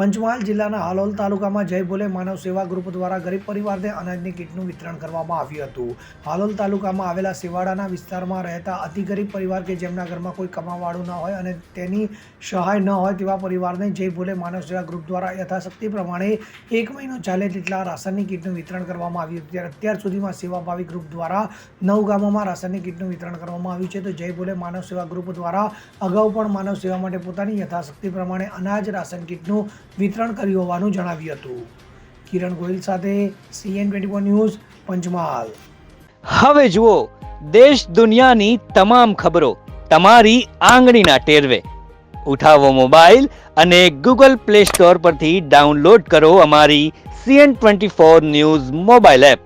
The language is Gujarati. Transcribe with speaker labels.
Speaker 1: પંચમહાલ જિલ્લાના હાલોલ તાલુકામાં જય ભોલે માનવ સેવા ગ્રુપ દ્વારા ગરીબ પરિવારને અનાજની કીટનું વિતરણ કરવામાં આવ્યું હતું. હાલોલ તાલુકામાં આવેલા સેવાડાના વિસ્તારમાં રહેતા અતિ ગરીબ પરિવાર કે જેમના ઘરમાં કોઈ કમાવાળું ન હોય અને તેની સહાય ન હોય તેવા પરિવારને જય ભોલે માનવ સેવા ગ્રુપ દ્વારા યથાશક્તિ પ્રમાણે એક મહિનો ચાલે તેટલા રાશનની કીટનું વિતરણ કરવામાં આવ્યું ત્યારે અત્યાર સુધીમાં સેવાભાવી ગ્રુપ દ્વારા નવ ગામોમાં રાશનની કીટનું વિતરણ કરવામાં આવ્યું છે. તો જય ભોલે માનવ સેવા ગ્રુપ દ્વારા અગાઉ પણ માનવ સેવા માટે પોતાની યથાશક્તિ પ્રમાણે અનાજ રાશન કીટનું વિતરણ કર્યું હોવાનું જણાવ્યું હતું. કિરણ ગોયલ સાથે સીએન ટ્વેન્ટી ન્યૂઝ પંચમહાલ.
Speaker 2: હવે જુઓ, દેશ દુનિયાની તમામ ખબરો તમારી આંગળીના ટેરવે. ઉઠાવો મોબાઈલ અને ગૂગલ પ્લે સ્ટોર પરથી ડાઉનલોડ કરો અમારી CN twenty four news mobile app.